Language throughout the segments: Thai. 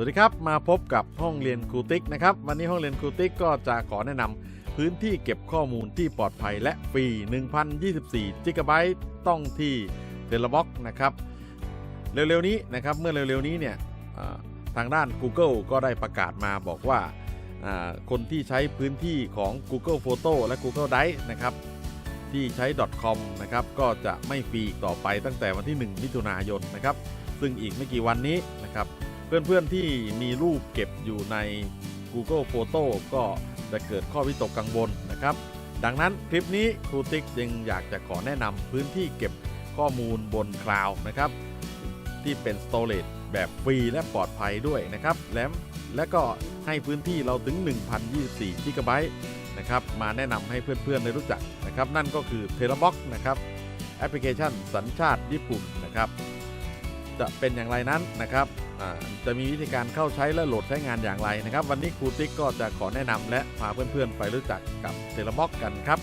สวัสดีครับ มาพบกับห้องเรียนครูติ๊กนะครับ วันนี้ห้องเรียนครูติ๊กก็จะขอแนะนำพื้นที่เก็บข้อมูลที่ปลอดภัยและฟรี 1024จิกะไบต์ต้องที่เทเลบ็อกนะครับ เร็วๆนี้นะครับ เมื่อเร็วๆนี้เนี่ยทางด้าน Google ก็ได้ประกาศมาบอกว่าคนที่ใช้พื้นที่ของ Google Photo และ Google Drive นะครับที่ใช้ .com นะครับก็จะไม่ฟรีต่อไปตั้งแต่วันที่ 1 มิถุนายนนะครับ ซึ่งอีกไม่กี่วันนี้นะครับ เพื่อนๆที่มีรูปเก็บอยู่ใน Google Photo ก็จะเกิดข้อวิตกกังวลนะครับ ดังนั้นคลิปนี้ครูติ๊กจึงอยากจะขอแนะนำพื้นที่เก็บข้อมูลบนคลาวด์นะครับ ที่เป็น Storage แบบฟรีและปลอดภัยด้วยนะครับ แล้วและก็ให้พื้นที่เราถึง 1024 g b นะครับ มาแนะนำให้เพื่อนๆได้รู้จักนะครับ นั่นก็คือ t e l a b o x นะครับ แอปพลิเคชันสัญชาติญี่ปุ่นนะครับ จะเป็นอย่างไรนั้นนะครับจะมีวิธีการเข้าใช้และโหลดใช้งานอย่างไรนะครับ วันนี้ครูติ๊กก็จะขอแนะนำและพาเพื่อนๆ ไปรู้จักกับเทเลบ็อกกันครับ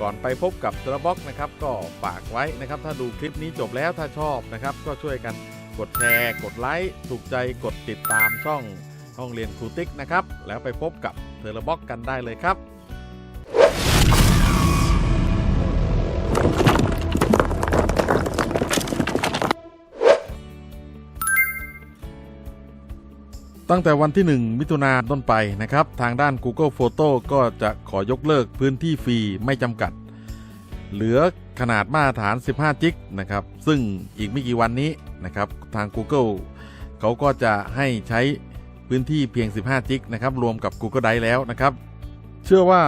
ก่อนไปพบกับเทเลบ็อกนะครับก็ฝากไว้นะครับ ถ้าดูคลิปนี้จบแล้วถ้าชอบนะครับ ก็ช่วยกันกดแชร์กดไลค์ถูกใจกดติดตามช่องห้องเรียนครูติ๊กนะครับ แล้วไปพบกับเทเลบ็อกกันได้เลยครับ ตั้งแต่วันที่ 1 มิถุนายนต้นไปนะครับ ทางด้าน Google Photo ก็จะขอยกเลิกพื้นที่ฟรีไม่จำกัด เหลือขนาดมาตรฐาน 15 จิกนะครับ ซึ่งอีกไม่กี่วันนี้นะครับ ทาง Google เขาก็จะให้ใช้พื้นที่เพียง 15 จิกนะครับ รวมกับ Google Drive แล้วนะครับ เชื่อว่า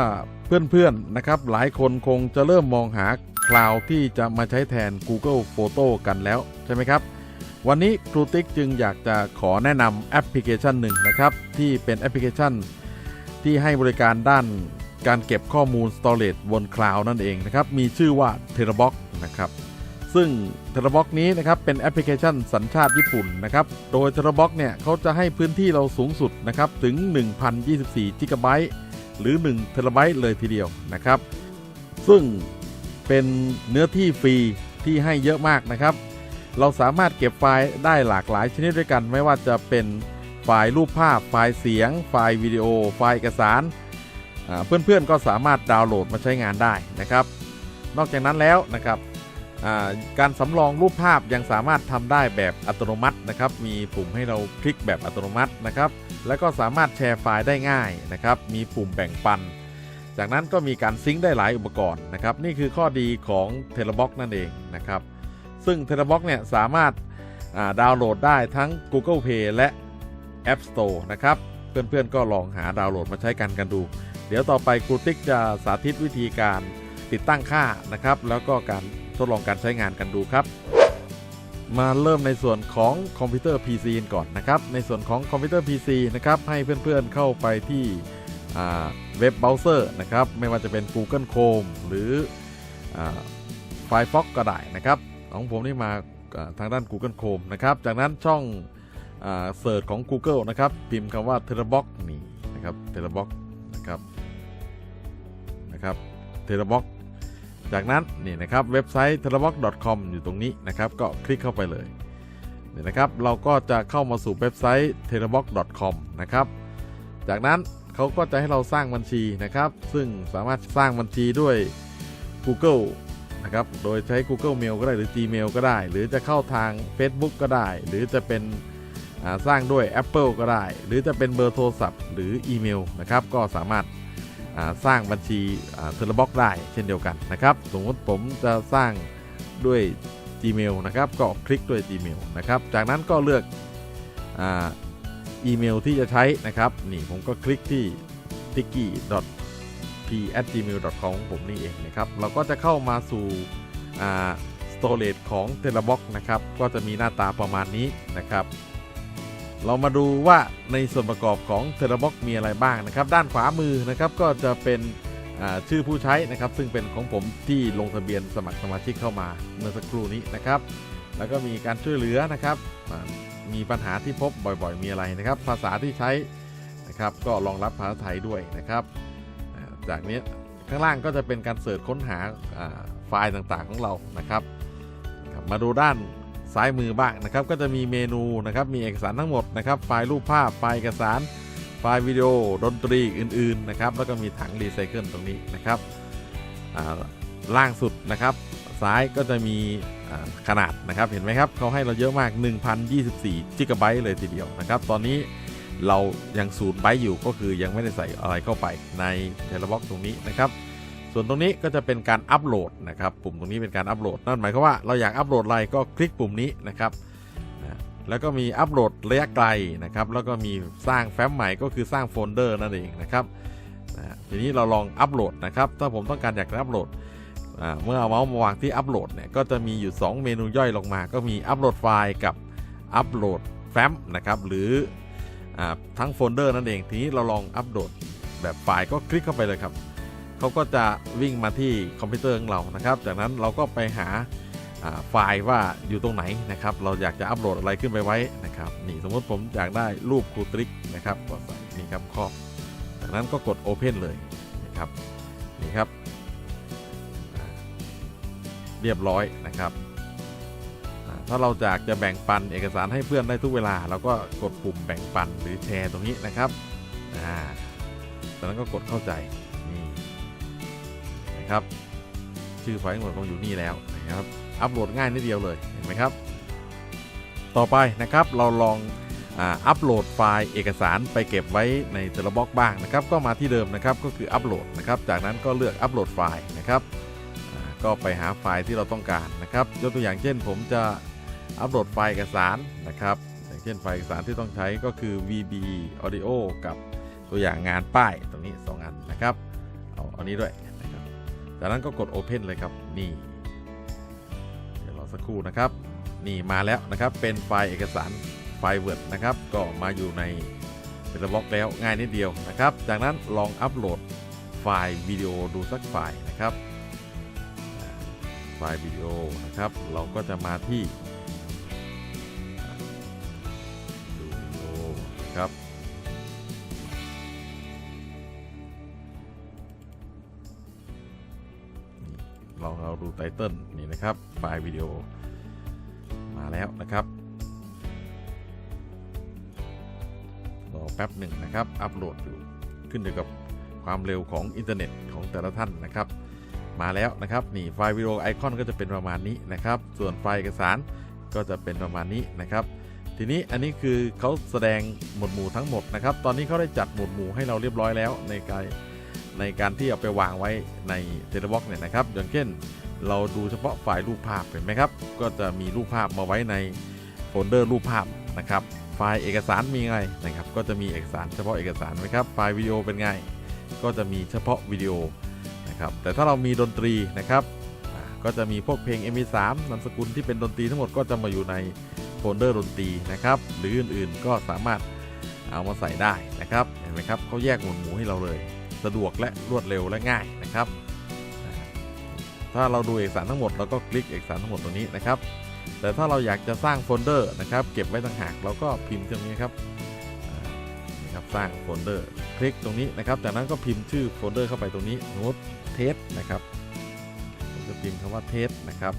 เพื่อนๆนะครับ หลายคนคงจะเริ่มมองหาคลาวที่จะมาใช้แทน Google Photo กันแล้วใช่ไหมครับ วันนี้ครูติ๊กจึงอยากจะขอแนะนำแอปพลิเคชันหนึ่งนะครับ ที่เป็นแอปพลิเคชัน ที่ให้บริการด้านการเก็บข้อมูล Storage บนคลาวด์นั่นเองนะครับ มีชื่อว่า t e r a b o x นะครับ ซึ่ง t e r a b o x นี้นะครับเป็นแอปพลิเคชันสัญชาติญี่ปุ่นนะครับ โดย t e r a b o x เนี่ยเขาจะให้พื้นที่เราสูงสุดนะครับถึง 1024 g b หรือ1 t b เลยทีเดียวนะครับ ซึ่งเป็นเนื้อที่ฟรีที่ให้เยอะมากนะครับ เราสามารถเก็บไฟล์ได้หลากหลายชนิดด้วยกัน ไม่ว่าจะเป็นไฟล์รูปภาพ ไฟล์เสียง ไฟล์วิดีโอ ไฟล์เอกสาร เพื่อนๆก็สามารถดาวน์โหลดมาใช้งานได้นะครับ นอกจากนั้นแล้วนะครับการสำรองรูปภาพยังสามารถทำได้แบบอัตโนมัตินะครับ มีปุ่มให้เราคลิกแบบอัตโนมัตินะครับ แล้วก็สามารถแชร์ไฟล์ได้ง่ายนะครับ มีปุ่มแบ่งปัน จากนั้นก็มีการซิงค์ได้หลายอุปกรณ์นะครับ นี่คือข้อดีของ t e l e b o x นั่นเองนะครับ ซึ่ง t e l e b o x เนี่ยสามารถาดาวน์โหลดได้ทั้ง Google Play และ App Store นะครับ เพื่อนๆก็ลองหาดาวน์โหลดมาใช้กันกันดู เดี๋ยวต่อไปครูติ๊กจะสาธิตวิธีการติดตั้งค่านะครับ แล้วก็การทดลองการใช้งานกันดูครับ มาเริ่มในส่วนของคอมพิวเตอร์ PC กันก่อนนะครับ ในส่วนของคอมพิวเตอร์ PC นะครับ ให้เพื่อนๆเข้าไปที่เว็บเบราว์เซอร์นะครับ ไม่ว่าจะเป็น Google Chrome หรืออ Firefox ก็ได้นะครับ ของผมนี่มาทางด้าน Google Chrome นะครับ จากนั้นช่องเสิร์ชของ Google นะครับ พิมพ์คำว่า t e r a b o x นี่นะครับ t e r a b o x นะครับนะครับ t e r a b o x จากนั้นนี่นะครับเว็บไซต์ t e r a b o x c o m อยู่ตรงนี้นะครับ ก็คลิกเข้าไปเลยนี่นะครับ เราก็จะเข้ามาสู่เว็บไซต์ t e r a b o x c o m นะครับ จากนั้นเขาก็จะให้เราสร้างบัญชีนะครับ ซึ่งสามารถสร้างบัญชีด้วย Google นะครับ โดยใช้ Google Mail ก็ได้หรือ Gmail ก็ได้ หรือจะเข้าทาง Facebook ก็ได้ หรือจะเป็นสร้างด้วย Apple ก็ได้ หรือจะเป็นเบอร์โทรศัพท์ หรืออีเมลนะครับ ก็สามารถสร้างบัญชีเทเลบ็อกได้เช่นเดียวกันนะครับ สมมติผมจะสร้างด้วย Gmail นะครับ ก็คลิกด้วย Gmail นะครับ จากนั้นก็เลือกอีเมลที่จะใช้นะครับ นี่ผมก็คลิกที่ t i k i p at gmail com ของผมนี่เองนะครับเราก็จะเข้ามาสู่อ่า storage ของ t e l e b o x นะครับก็จะมีหน้าตาประมาณนี้นะครับ เรามาดูว่าในส่วนประกอบของ t e l e b o x มีอะไรบ้างนะครับ ด้านขวามือนะครับก็จะเป็นอ่าชื่อผู้ใช้นะครับ ซึ่งเป็นของผมที่ลงทะเบียนสมัครสมาชิกเข้ามาเมื่อสักครู่นี้นะครับ แล้วก็มีการช่วยเหลือนะครับมีปัญหาที่พบบ่อยๆ มีอะไรนะครับ ภาษาที่ใช้นะครับ ก็รองรับภาษาไทยด้วยนะครับ จากนี้ข้างล่างก็จะเป็นการเสิร์ชค้นหาไฟล์ต่างๆของเรานะครับ มาดูด้านซ้ายมือบ้างนะครับ ก็จะมีเมนูนะครับ มีเอกสารทั้งหมดนะครับ ไฟล์รูปภาพ ไฟล์เอกสาร ไฟล์วิดีโอ ดนตรีอื่น ๆ นะครับ แล้วก็มีถังรีไซเคิลตรงนี้นะครับล่างสุดนะครับ ซ้ายก็จะมีขนาดนะครับ เห็นไหมครับเขาให้เราเยอะมาก 1024จิกะไบต์เลยทีเดียวนะครับ ตอนนี้ เรายังศูนย์ไบอยู่ก็คือยังไม่ได้ใส่อะไรเข้าไปในเทเลบ็อกตรงนี้นะครับ ส่วนตรงนี้ก็จะเป็นการอัปโหลดนะครับ ปุ่มตรงนี้เป็นการอัปโหลดนั่นหมายความว่าเราอยากอัปโหลดอะไรก็คลิกปุ่มนี้นะครับแล้วก็มีอัปโหลดระยะไกลนะครับ แล้วก็มีสร้างแฟ้มใหม่ก็คือสร้างโฟลเดอร์นั่นเองนะครับทีนี้เราลองอัปโหลดนะครับ ถ้าผมต้องการอยากอัปโหลดเมื่อเอาเมาส์มาวางที่อัปโหลดเนี่ยก็จะมีอยู่ 2 เมนูย่อยลงมา ก็มีอัปโหลดไฟล์กับอัปโหลดแฟ้มนะครับ หรือ ทั้งโฟลเดอร์นั่นเองทีนี้เราลองอัปโหลดแบบไฟล์ก็คลิกเข้าไปเลยครับเขาก็จะวิ่งมาที่คอมพิวเตอร์ของเรานะครับ จากนั้นเราก็ไปหาไฟล์ว่าอยู่ตรงไหนนะครับ เราอยากจะอัปโหลดอะไรขึ้นไปไว้นะครับนี่สมมติผมอยากได้รูปครูตริกนะครับก็ใส่นี่ครับครอบ จากนั้นก็กด Open เลยนะครับนี่ครับ เรียบร้อยนะครับ ถ้าเราอยากจะแบ่งปันเอกสารให้เพื่อนได้ทุกเวลา เราก็กดปุ่มแบ่งปันหรือแชร์ตรงนี้นะครับอ่าจากนั้นก็กดเข้าใจนี่นะครับ ชื่อไฟล์ทั้งหมดคงอยู่นี่แล้วนะครับ อัปโหลดง่ายนิดเดียวเลยเห็นไหมครับ ต่อไปนะครับเราลองอัปโหลดไฟล์เอกสารไปเก็บไว้ในเทเลบ็อกบ้างนะครับ ก็มาที่เดิมนะครับก็คืออัปโหลดนะครับ จากนั้นก็เลือกอัปโหลดไฟล์นะครับก็ไปหาไฟล์ที่เราต้องการนะครับ ยกตัวอย่างเช่นผมจะ อัปโหลดไฟล์เอกสารนะครับอย่างเช่นไฟล์เอกสารที่ต้องใช้ก็คือ VB Audio กับตัวอย่างงานป้ายตรงนี้ 2 อันนะครับ เอาอันนี้ด้วยนะครับจากนั้นก็กด Open เลยครับนี่เดี๋ยวรอสักครู่นะครับ นี่มาแล้วนะครับเป็นไฟล์เอกสารไฟล์ Word นะครับ ก็มาอยู่ในเป็นระบล็อกแล้วง่ายนิดเดียวนะครับ จากนั้นลองอัปโหลดไฟล์วิดีโอดูสักไฟล์นะครับ ไฟล์วิดีโอนะครับ เราก็จะมาที่ ครับ ลองเราดูไตเติลนี่นะครับ ไฟล์วิดีโอ มาแล้วนะครับ รอแป๊บหนึ่งนะครับ อัปโหลดอยู่ ขึ้นอยู่กับความเร็วของอินเทอร์เน็ตของแต่ละท่านนะครับมาแล้วนะครับนี่ไฟล์วิดีโอไอคอนก็จะเป็นประมาณนี้นะครับ ส่วนไฟล์เอกสารก็จะเป็นประมาณนี้นะครับ ทีนี้อันนี้คือเขาแสดงหมวดหมู่ทั้งหมดนะครับ ตอนนี้เขาได้จัดหมวดหมู่ให้เราเรียบร้อยแล้วในการในการที่เอาไปวางไว้ในเทเลบ็อกเนี่ยนะครับ อย่างเช่น เราดูเฉพาะไฟล์รูปภาพเห็นไหมครับ ก็จะมีรูปภาพมาไว้ในโฟลเดอร์รูปภาพนะครับ ไฟล์เอกสารมีไงนะครับ ก็จะมีเอกสารเฉพาะเอกสารนะครับ ไฟล์วิดีโอเป็นไง ก็จะมีเฉพาะวิดีโอนะครับ แต่ถ้าเรามีดนตรีนะครับ ก็จะมีพวกเพลง MP3 นามสกุลที่เป็นดนตรีทั้งหมดก็จะมาอยู่ใน โฟลเดอร์ดนตรีนะครับ หรืออื่นๆก็สามารถเอามาใส่ได้นะครับ เห็นไหมครับเขาแยกหมวดหมู่ให้เราเลย สะดวกและรวดเร็วและง่ายนะครับ ถ้าเราดูเอกสารทั้งหมดเราก็คลิกเอกสารทั้งหมดตรงนี้นะครับ แต่ถ้าเราอยากจะสร้างโฟลเดอร์นะครับ เก็บไว้ต่างหากเราก็พิมพ์ตรงนี้ครับนี่ครับสร้างโฟลเดอร์คลิกตรงนี้นะครับ จากนั้นก็พิมพ์ชื่อโฟลเดอร์เข้าไปตรงนี้โน้ตเทสนะครับผมจะพิมพ์คำว่าเทสนะครับ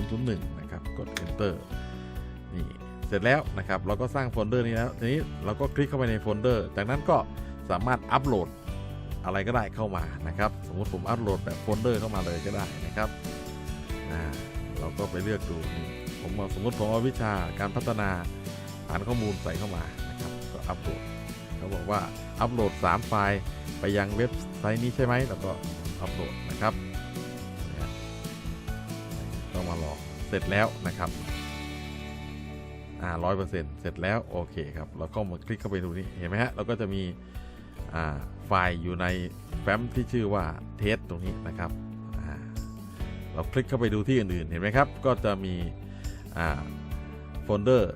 001นะครับกด enter นี่เสร็จแล้วนะครับเราก็สร้างโฟลเดอร์นี้แล้วทีนี้เราก็คลิกเข้าไปในโฟลเดอร์จากนั้นก็สามารถอัปโหลดอะไรก็ได้เข้ามานะครับ สมมติผมอัปโหลดแบบโฟลเดอร์เข้ามาเลยก็ได้นะครับอ่าเราก็ไปเลือกดูนี่ผมเอาสมมติผมเอาวิชาการพัฒนาฐานข้อมูลใส่เข้ามานะครับ ก็อัปโหลดเขาบอกว่าอัปโหลด 3 ไฟล์ไปยังเว็บไซต์นี้ใช่ไหมแล้วก็อัปโหลดนะครับ เสร็จแล้วนะครับอ่าร้อยเปอร์เซ็นต์เสร็จแล้วโอเคครับเราก็มาคลิกเข้าไปดูนี่เห็นไหมฮะเราก็จะมีอ่าไฟล์อยู่ในแฟ้มที่ชื่อว่าเทสตรงนี้นะครับอ่าเราคลิกเข้าไปดูที่อื่นๆเห็นไหมครับ ก็จะมีอ่าโฟลเดอร์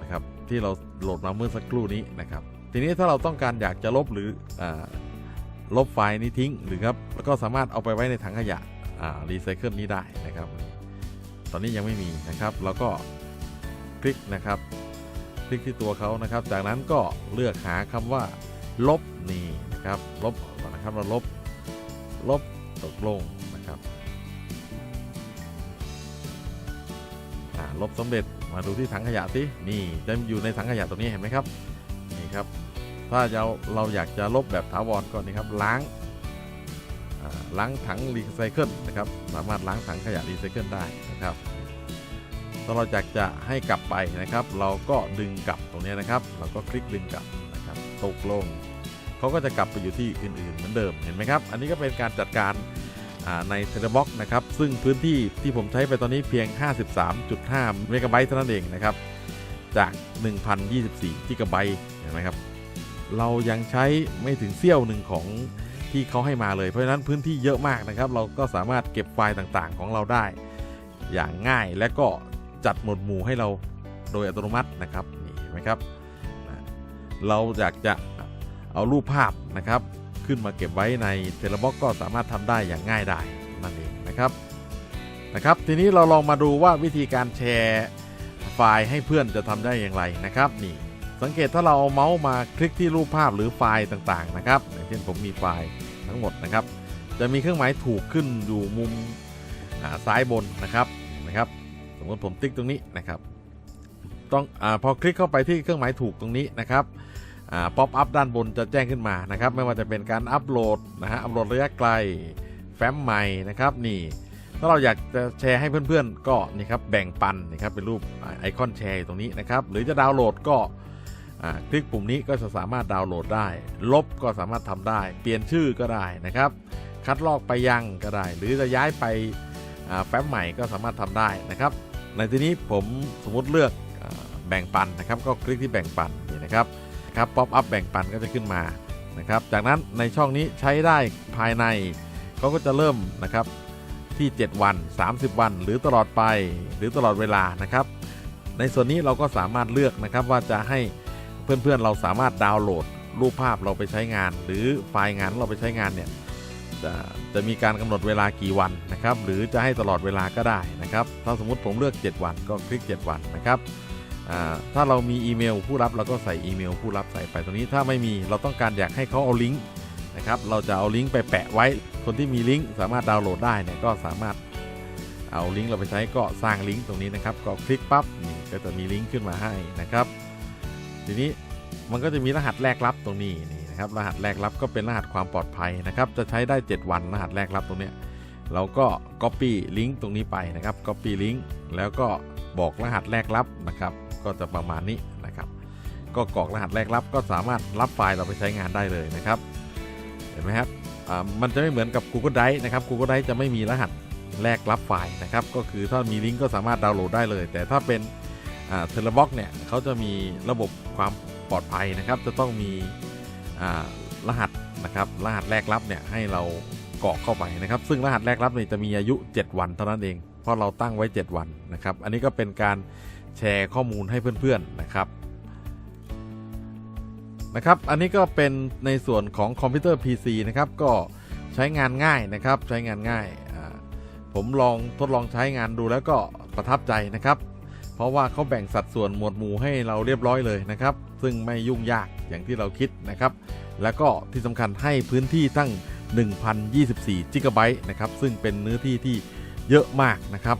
นะครับที่เราโหลดมาเมื่อสักครู่นี้นะครับทีนี้ถ้าเราต้องการอยากจะลบหรืออาลบไฟล์นี้ทิ้งหรือครับแล้วก็สามารถเอาไปไว้ในถังขยะรีไซเคิลนี้ได้นะครับ ตอนนี้ยังไม่มีนะครับเราก็คลิกนะครับ คลิกที่ตัวเขานะครับ จากนั้นก็เลือกหาคำว่า ลบนี่นะครับ ลบก่อนนะครับเราลบลบตกลงนะครับลบสำเร็จมาดูที่ถังขยะสินี่จะอยู่ในถังขยะตรงนี้เห็นไหมครับนี่ครับ ถ้าเราเราอยากจะลบแบบถาวรก่อนนี่ครับล้างล้างถังรีไซเคิลนะครับ สามารถล้างถังขยะรีไซเคิลได้ นะครับถ้าเราอยากจะให้กลับไปนะครับ เราก็ดึงกลับตรงนี้นะครับ เราก็คลิกดึงกลับนะครับตกลงเขาก็จะกลับไปอยู่ที่อื่นๆเหมือนเดิมเห็นไหมครับ อันนี้ก็เป็นการจัดการในเทเลบ็อกนะครับ ซึ่งพื้นที่ที่ผมใช้ไปตอนนี้เพียง 53.5 เมกะไบต์เท่านั้นเองนะครับ จาก 1,024กิกะไบต์เห็นไหมครับ เรายังใช้ไม่ถึงเสี้ยวหนึ่งของที่เขาให้มาเลย เพราะฉะนั้นพื้นที่เยอะมากนะครับ เราก็สามารถเก็บไฟล์ต่างๆ ของเราได้ อย่างง่ายและก็จัดหมวดหมู่ให้เราโดยอัตโนมัตินะครับนี่เห็นไหมครับ เราอยากจะเอารูปภาพนะครับ ขึ้นมาเก็บไว้ในเทเลบ็อกก็สามารถทำได้อย่างง่ายได้นั่นเองนะครับนะครับ ทีนี้เราลองมาดูว่าวิธีการแชร์ไฟล์ให้เพื่อนจะทำได้อย่างไรนะครับนี่สังเกตถ้าเราเอาเมาส์มาคลิกที่รูปภาพหรือไฟล์ต่างๆนะครับอย่างเช่นผมมีไฟล์ทั้งหมดนะครับ จะมีเครื่องหมายถูกขึ้นอยู่มุมซ้ายบนนะครับ นะครับ สมมติผมติ๊กตรงนี้นะครับ ต้องอพอคลิกเข้าไปที่เครื่องหมายถูกตรงนี้นะครับป๊อปอัพด้านบนจะแจ้งขึ้นมานะครับ ไม่ว่าจะเป็นการอัปโหลดนะฮะอัปโหลดระยะไกลแฟ้มใหม่นะครับนี่ถ้าเราอยากจะแชร์ให้เพื่อนๆ ก็นี่ครับแบ่งปันนะครับเป็นรูปไอคอนแชร์ตรงนี้นะครับหรือจะดาวน์โหลดก็คลิกปุ่มนี้ก็จะสามารถดาวน์โหลดได้ ลบก็สามารถทำได้ เปลี่ยนชื่อก็ได้นะครับ คัดลอกไปยังก็ได้ หรือจะย้ายไป แฟ้มใหม่ก็สามารถทำได้นะครับ ในที่นี้ผมสมมุติเลือกแบ่งปันนะครับ ก็คลิกที่แบ่งปันนี่นะครับครับป๊อปอัพแบ่งปันก็จะขึ้นมานะครับ จากนั้นในช่องนี้ใช้ได้ภายในเขาก็จะเริ่มนะครับที่ 7 วัน 30 วัน หรือตลอดไปหรือตลอดเวลานะครับ ในส่วนนี้เราก็สามารถเลือกนะครับว่าจะให้เพื่อนๆเราสามารถดาวน์โหลด รูปภาพเราไปใช้งาน หรือไฟล์งานเราไปใช้งานเนี่ย จะจะมีการกำหนดเวลากี่วันนะครับ หรือจะให้ตลอดเวลาก็ได้นะครับ ถ้าสมมุติผมเลือก 7 วันก็คลิก 7 วันนะครับถ้าเรามีอีเมลผู้รับเราก็ใส่อีเมลผู้รับใส่ไปตรงนี้ถ้าไม่มีเราต้องการอยากให้เขาเอาลิงก์นะครับ เราจะเอาลิงก์ไปแปะไว้ คนที่มีลิงก์สามารถดาวน์โหลดได้เนี่ยก็สามารถเอาลิงก์เราไปใช้ก็สร้างลิงก์ตรงนี้นะครับ ก็คลิกปั๊บนี่ก็จะมีลิงก์ขึ้นมาให้นะครับ ทีนี้มันก็จะมีรหัสแรกรับตรงนี้นี่ นะครับรหัสแรกรับก็เป็นรหัสความปลอดภัยนะครับจะใช้ได้ 7 วันรหัสแรกรับตรงนี้เราก็ Copy ลิงก์ตรงนี้ไปนะครับ Copy ลิงก์แล้วก็บอกรหัสแรกรับนะครับ ก็จะประมาณนี้นะครับ ก็กรอกรหัสแรกรับก็สามารถรับไฟล์เราไปใช้งานได้เลยนะครับเห็นไหมครับมันจะไม่เหมือนกับ Google Drive นะครับ Google Drive จะไม่มีรหัสแลกรับไฟล์นะครับ ก็คือถ้ามีลิงก์ก็สามารถดาวน์โหลดได้เลย แต่ถ้าเป็นเทเลบ็อกเนี่ยเขาจะมีระบบความปลอดภัยนะครับ จะต้องมี รหัสนะครับรหัสแรกรับเนี่ยให้เรากรอกเข้าไปนะครับ ซึ่งรหัสแรกรับเนี่ยจะมีอายุ 7 วันเท่านั้นเอง เพราะเราตั้งไว้ 7 วันนะครับ อันนี้ก็เป็นการแชร์ข้อมูลให้เพื่อนๆนะครับนะครับ อันนี้ก็เป็นในส่วนของคอมพิวเตอร์ PC นะครับ ก็ใช้งานง่ายนะครับ ใช้งานง่าย ผมลองทดลองใช้งานดูแล้วก็ประทับใจนะครับ เพราะว่าเขาแบ่งสัดส่วนหมวดหมู่ให้เราเรียบร้อยเลยนะครับ ซึ่งไม่ยุ่งยากอย่างที่เราคิดนะครับ แล้วก็ที่สำคัญให้พื้นที่ตั้ง 1,024 g b นะครับ ซึ่งเป็นเนื้อที่ที่เยอะมากนะครับ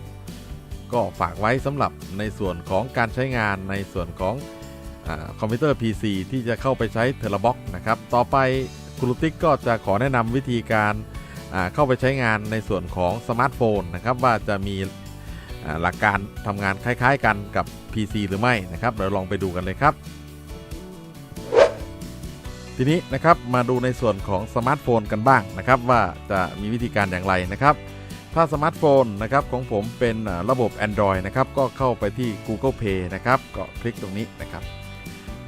ก็ฝากไว้สำหรับในส่วนของการใช้งานในส่วนของอคอมพิวเตอร์ PC ที่จะเข้าไปใช้เทเลบ็อกนะครับ ต่อไปครูติกก็จะขอแนะนำวิธีการเข้าไปใช้งานในส่วนของสมาร์ทโฟนนะครับว่าจะมี หลักการทำงานคล้ายๆกันกับ PC หรือไม่นะครับเดี๋ยวลองไปดูกันเลยครับ ทีนี้นะครับมาดูในส่วนของสมาร์ทโฟนกันบ้างนะครับว่าจะมีวิธีการอย่างไรนะครับ ถ้าสมาร์ทโฟนนะครับของผมเป็นระบบ Android นะครับก็เข้าไปที่ Google Play นะครับก็คลิกตรงนี้นะครับ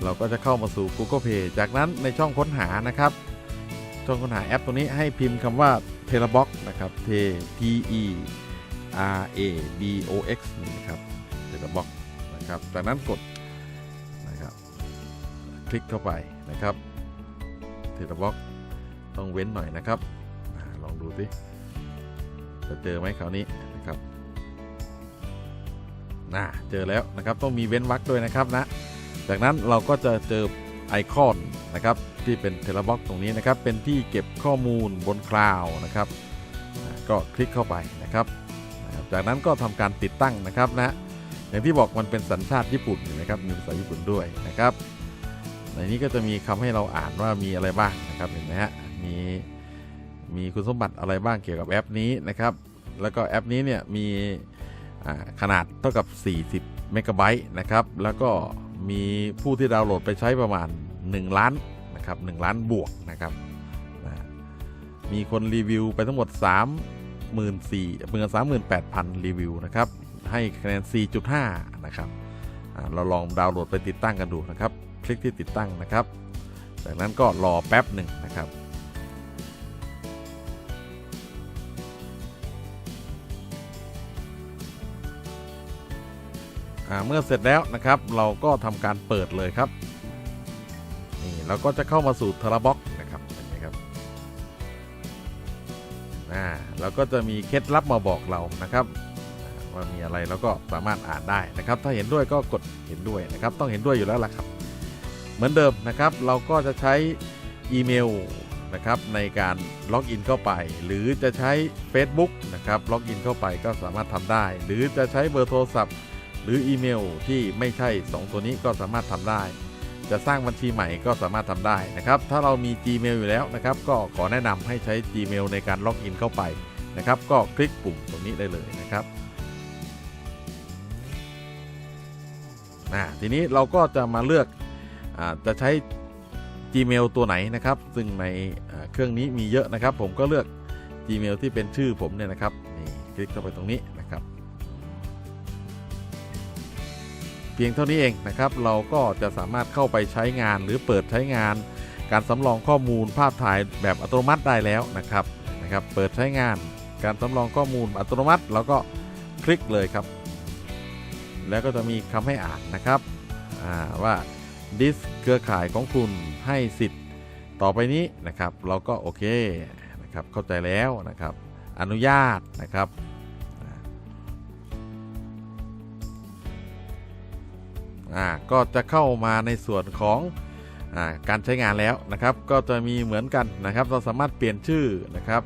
เราก็จะเข้ามาสู่ Google Play จากนั้นในช่องค้นหานะครับ ช่องค้นหาแอปตรงนี้ให้พิมพ์คำว่า t e l e b o x นะครับ T T E R A B O X นะครับ t e l e b o x นะครับ จากนั้นกดนะครับคลิกเข้าไปนะครับ t e l e b o x ต้องเว้นหน่อยนะครับอลองดูสิจะเจอไหมคราวนี้นะครับน่าเจอแล้วนะครับต้องมีเว้นวรรคด้วยนะครับนะ จากนั้นเราก็จะเจอไอคอนนะครับที่เป็นเทเลบ็อกตรงนี้นะครับ เป็นที่เก็บข้อมูลบนคลาวนะครับ ก็คลิกเข้าไปนะครับ จากนั้นก็ทำการติดตั้งนะครับนะอย่างที่บอกมันเป็นสัญชาติญี่ปุ่นนะครับมีภาษาญี่ปุ่นด้วยนะครับ ในนี้ก็จะมีคำให้เราอ่านว่ามีอะไรบ้างนะครับเห็นไหมฮะมีมีคุณสมบัติอะไรบ้างเกี่ยวกับแอปนี้นะครับ แล้วก็แอปนี้เนี่ยมีขนาดเท่ากับ 40 เมกะไบต์นะครับ แล้วก็มีผู้ที่ดาวน์โหลดไปใช้ประมาณ 1 ล้านนะครับ1ล้านบวกนะครับนะมีคนรีวิวไปทั้งหมด 3 4 0 0 0 38,000 รีวิวนะครับ ให้คะแนน 4.5 นะครับ เราลองดาวน์โหลดไปติดตั้งกันดูนะครับ คลิกที่ติดตั้งนะครับ จากนั้นก็รอแป๊บหนึ่งนะครับเมื่อเสร็จแล้วนะครับ เราก็ทำการเปิดเลยครับนี่เราก็จะเข้ามาสู่ทราบ็อก อ่าเราก็จะมีเคล็ดลับมาบอกเรานะครับว่ามีอะไรเราก็สามารถอ่านได้นะครับ ถ้าเห็นด้วยก็กดเห็นด้วยนะครับ ต้องเห็นด้วยอยู่แล้วล่ะครับ เหมือนเดิมนะครับ เราก็จะใช้อีเมลนะครับในการล็อกอินเข้าไป หรือจะใช้ Facebook นะครับล็อกอินเข้าไปก็สามารถทำได้ หรือจะใช้เบอร์โทรศัพท์ หรืออีเมลที่ไม่ใช่ 2 ตัวนี้ก็สามารถทำได้ จะสร้างบัญชีใหม่ก็สามารถทำได้นะครับ ถ้าเรามี Gmail อยู่แล้วนะครับ ก็ขอแนะนำให้ใช้ Gmail ในการล็อกอินเข้าไปนะครับ ก็คลิกปุ่มตรงนี้ได้เลยนะครับทีนี้เราก็จะมาเลือกอจะใช้ Gmail ตัวไหนนะครับ ซึ่งในเครื่องนี้มีเยอะนะครับ ผมก็เลือก Gmail ที่เป็นชื่อผมเนี่ยนะครับนี่คลิกเข้าไปตรงนี้ เพียงเท่านี้เองนะครับ เราก็จะสามารถเข้าไปใช้งานหรือเปิดใช้งาน การสำรองข้อมูลภาพถ่ายแบบอัตโนมัติได้แล้วนะครับนะครับ เปิดใช้งาน การสำรองข้อมูลอัตโนมัติเราก็คลิกเลยครับ แล้วก็จะมีคำให้อ่านนะครับว่าดิสเครือข่ายของคุณให้สิทธิ์ต่อไปนี้นะครับ เราก็โอเคนะครับเข้าใจแล้วนะครับ อนุญาตนะครับ อ่าก็จะเข้ามาในส่วนของอาการใช้งานแล้วนะครับ ก็จะมีเหมือนกันนะครับ เราสามารถเปลี่ยนชื่อนะครับ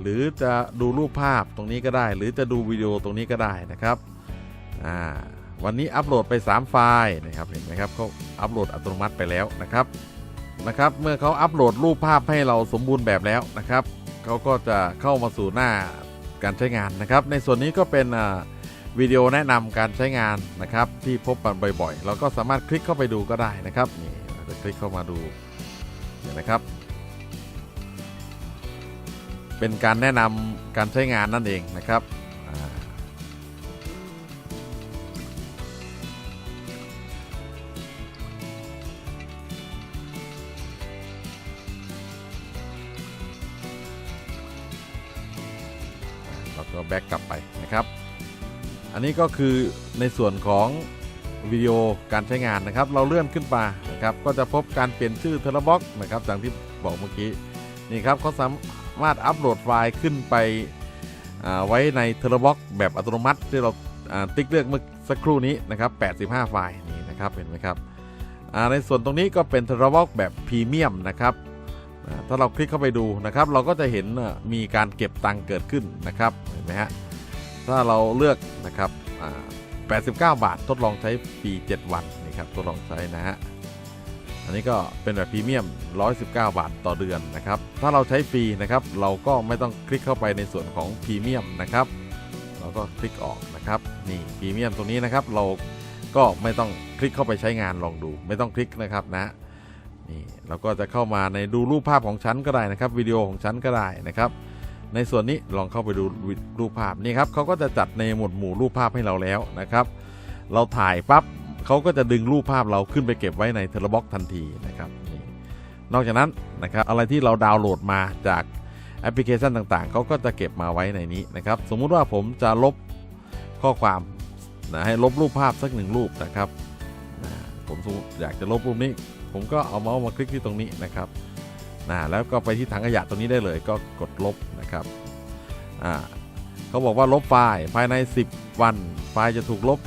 หรือจะดูรูปภาพตรงนี้ก็ได้ หรือจะดูวิดีโอตรงนี้ก็ได้นะครับอ่าวันนี้อัปโหลดไป 3 ไฟล์นะครับเห็นไหมครับเขาอัปโหลดอัตโนมัติไปแล้วนะครับนะครับ เมื่อเขาอัปโหลดรูปภาพให้เราสมบูรณ์แบบแล้วนะครับเขาก็จะเข้ามาสู่หน้าการใช้งานนะครับ ในส่วนนี้ก็เป็นอ่า วิดีโอแนะนำการใช้งานนะครับที่พบกันบ่อยๆ เราก็สามารถคลิกเข้าไปดูก็ได้นะครับนี่เราจะคลิกเข้ามาดูเนี่ยนะครับ เป็นการแนะนำการใช้งานนั่นเองนะครับเราก็แบ็กกลับไปนะครับ อันนี้ก็คือในส่วนของวิดีโอการใช้งานนะครับ เราเลื่อนขึ้นมานะครับ ก็จะพบการเปลี่ยนชื่อเทเลบ็อกนะครับอย่างที่บอกเมื่อกี้นี่ครับเขาสามารถอัปโหลดไฟล์ขึ้นไปไว้ในเทเลบ็อกแบบอัตโนมัติที่เราติ๊กเลือกเมื่อสักครู่นี้นะครับ85 ไฟล์นี่นะครับเห็นไหมครับในส่วนตรงนี้ก็เป็นเทเลบ็อกแบบพรีเมียมนะครับถ้าเราคลิกเข้าไปดูนะครับ เราก็จะเห็นมีการเก็บตังค์เกิดขึ้นนะครับเห็นไหมฮะ ถ้าเราเลือกนะครับ89 บาท ทดลองใช้ฟรี 7 วันนี่ครับทดลองใช้นะฮะ อันนี้ก็เป็นแบบพรีเมียม 119 บาทต่อเดือนนะครับ ถ้าเราใช้ฟรีนะครับ เราก็ไม่ต้องคลิกเข้าไปในส่วนของพรีเมียมนะครับ เราก็คลิกออกนะครับ นี่พรีเมียมตรงนี้นะครับ เราก็ไม่ต้องคลิกเข้าไปใช้งานลองดู ไม่ต้องคลิกนะครับนะนี่เราก็จะเข้ามาในดูรูปภาพของฉันก็ได้นะครับวิดีโอของฉันก็ได้นะครับ ในส่วนนี้ลองเข้าไปดูรูปภาพนี่ครับเขาก็จะจัดในหมวดหมู่รูปภาพให้เราแล้วนะครับ เราถ่ายปั๊บเขาก็จะดึงรูปภาพเราขึ้นไปเก็บไว้ในเทเลบ็อกทันทีนะครับนี่นอกจากนั้นนะครับอะไรที่เราดาวน์โหลดมาจากแอปพลิเคชันต่างๆ เขาก็จะเก็บมาไว้ในนี้นะครับ สมมุติว่าผมจะลบข้อความนะให้ลบรูปภาพสักหนึ่งรูปนะครับผมอยากจะลบรูปนี้ ผมก็เอาเมาส์มาคลิกที่ตรงนี้นะครับ นะแล้วก็ไปที่ถังขยะตรงนี้ได้เลยก็กดลบนะครับอ่าเขาบอกว่าลบไฟล์ภายใน 10 วัน ไฟล์จะถูกลบ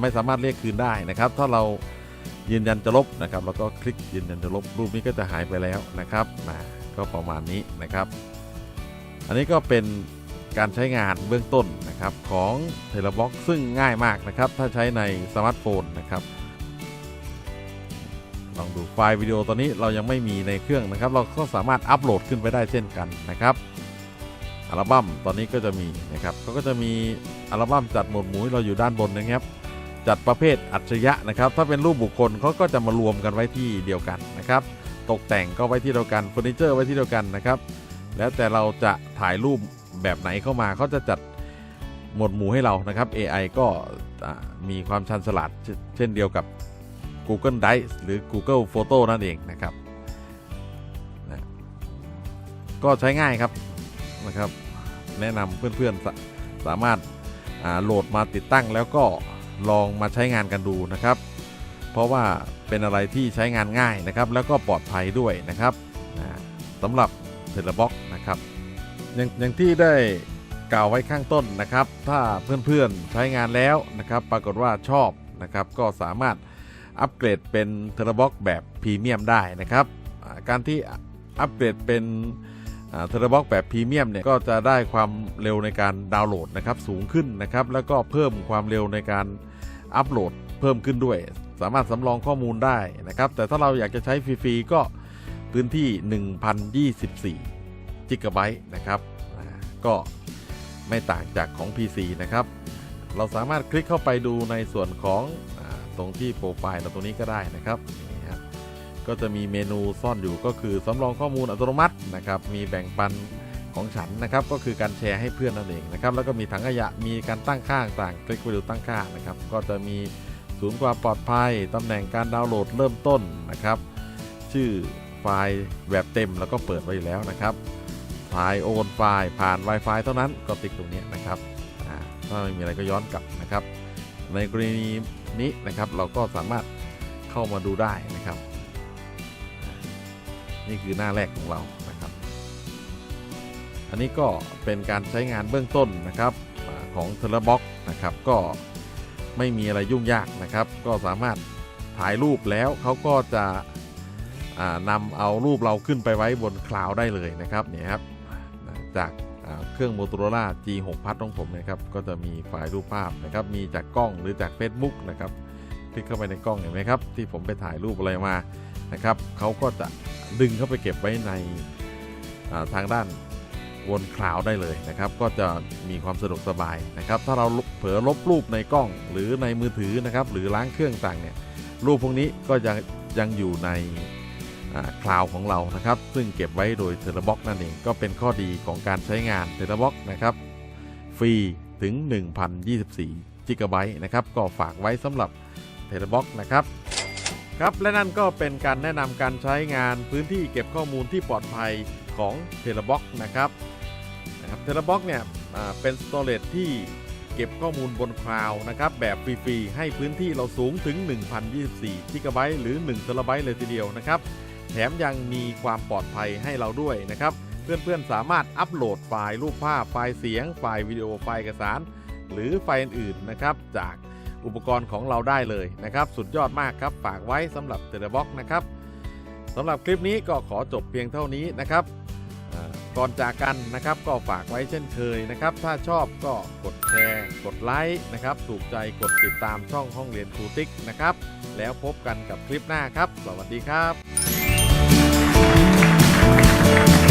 ไม่สามารถเรียกคืนได้นะครับ ถ้าเรายืนยันจะลบนะครับ แล้วก็คลิกยืนยันจะลบรูปนี้ก็จะหายไปแล้วนะครับนะก็ประมาณนี้นะครับ อันนี้ก็เป็นการใช้งานเบื้องต้นนะครับของเทเลบ็อกซึ่งง่ายมากนะครับ ถ้าใช้ในสมาร์ทโฟนนะครับ ลองดูไฟล์วิดีโอตอนนี้เรายังไม่มีในเครื่องนะครับ เราก็สามารถอัปโหลดขึ้นไปได้เช่นกันนะครับอัลบั้มตอนนี้ก็จะมีนะครับเขาก็จะมีอัลบั้มจัดหมวดหมู่เราอยู่ด้านบนนะครับจัดประเภทอัจฉริยะนะครับ ถ้าเป็นรูปบุคคลเขาก็จะมารวมกันไว้ที่เดียวกันนะครับ ตกแต่งก็ไว้ที่เดียวกันเฟอร์นิเจอร์ไว้ที่เดียวกันนะครับ แล้วแต่เราจะถ่ายรูปแบบไหนเข้ามาเขาจะจัดหมวดหมู่ให้เรานะครับ AI ก็อ่ามีความชันฉลาดเช่นเดียวกับ Google Drive หรือ Google Photo นั่นเองนะครับนะก็ใช้ง่ายครับนะครับ แนะนำเพื่อนๆสาสามารถาโหลดมาติดตั้งแล้วก็ลองมาใช้งานกันดูนะครับ เพราะว่าเป็นอะไรที่ใช้งานง่ายนะครับ แล้วก็ปลอดภัยด้วยนะครับนะสำหรับเทเลบ็อกนะครับอย่างอย่างที่ได้กล่าวไว้ข้างต้นนะครับ ถ้าเพื่อนๆใช้งานแล้วนะครับ ปรากฏว่าชอบนะครับ ก็สามารถ อัปเกรดเป็นเทเลบ็อกแบบพรีเมียมได้นะครับ การที่อัปเกรดเป็นเทเลบ็อกแบบพรีเมียมเนี่ยก็จะได้ความเร็วในการดาวน์โหลดนะครับสูงขึ้นนะครับ แล้วก็เพิ่มความเร็วในการอัปโหลดเพิ่มขึ้นด้วย สามารถสำรองข้อมูลได้นะครับ แต่ถ้าเราอยากจะใช้ฟรีๆก็พื้นที่ 1024จิกะไบต์นะครับก็ไม่ต่างจากของ PC นะครับ เราสามารถคลิกเข้าไปดูในส่วนของอ ตรงที่โปรไฟล์เราตรงนี้ก็ได้นะครับนี่ครับก็จะมีเมนูซ่อนอยู่ก็คือสำรองข้อมูลอัตโนมัตินะครับมีแบ่งปันของฉันนะครับก็คือการแชร์ให้เพื่อนนั่นเองนะครับแล้วก็มีถังขยะมีการตั้งค่าต่างคลิกไปดูตั้งค่านะครับก็จะมีศูนย์ความปลอดภัยตำแหน่งการดาวน์โหลดเริ่มต้นนะครับ ชื่อไฟล์แบบเต็มแล้วก็เปิดไว้แล้วนะครับถ่ายโอนไฟล์ผ่าน Wi-Fi เท่านั้นก็ติ๊กตรงนี้นะครับถ้าไม่มีอะไรก็ย้อนกลับนะครับ ในกรณีนี้นะครับ เราก็สามารถเข้ามาดูได้นะครับ นี่คือหน้าแรกของเรานะครับ อันนี้ก็เป็นการใช้งานเบื้องต้นนะครับของเทเลบ็อกนะครับก็ไม่มีอะไรยุ่งยากนะครับ ก็สามารถถ่ายรูปแล้วเขาก็จะนำเอารูปเราขึ้นไปไว้บนคลาวด์ได้เลยนะครับเนี่ยครับจาก เครื่อง Motorola G6 พัดของผมนะครับก็จะมีไฟล์รูปภาพนะครับมีจากกล้องหรือจาก Facebook นะครับคลิกเข้าไปในกล้องเห็นไหมครับที่ผมไปถ่ายรูปอะไรมานะครับเขาก็จะดึงเข้าไปเก็บไว้ในาทางด้านบนคลาวได้เลยนะครับ ก็จะมีความสะดวกสบายนะครับ ถ้าเราเผลอลบรูปในกล้องหรือในมือถือนะครับ หรือล้างเครื่องต่างเนี่ยรูปพวกนี้ก็ยังยังอยู่ใน คลาวของเรานะครับ ซึ่งเก็บไว้โดยเทเลบ็อกนั่นเองก็เป็นข้อดีของการใช้งานเทเลบ็อกนะครับฟรีถึง 1,024จิกะไบต์นะครับก็ฝากไว้สำหรับเทเลบ็อกนะครับครับและนั่นก็เป็นการแนะนำการใช้งานพื้นที่เก็บข้อมูลที่ปลอดภัยของเทเลบ็อกนะครับนะครับเทเลบ็อกเนี่ยเป็นสโตรจที่เก็บข้อมูลบนคลาวนะครับแบบฟรีๆให้พื้นที่เราสูงถึง 1,024จิกะไบต์หรือ1เทราไบต์เลยทีเดียวนะครับ แถมยังมีความปลอดภัยให้เราด้วยนะครับ เพื่อนๆสามารถอัปโหลดไฟล์รูปภาพไฟล์เสียง ไฟล์วิดีโอไฟล์เอกสาร หรือไฟล์อื่นๆนะครับ จากอุปกรณ์ของเราได้เลยนะครับ สุดยอดมากครับฝากไว้สำหรับเทเลบ็อกนะครับสำหรับคลิปนี้ก็ขอจบเพียงเท่านี้นะครับก่อนจากกันนะครับก็ฝากไว้เช่นเคยนะครับ ถ้าชอบก็กดแชร์ กดไลค์นะครับถูกใจกดติดตามช่องห้องเรียนครูติ๊กนะครับ แล้วพบกันกับคลิปหน้าครับ สวัสดีครับ Thank you.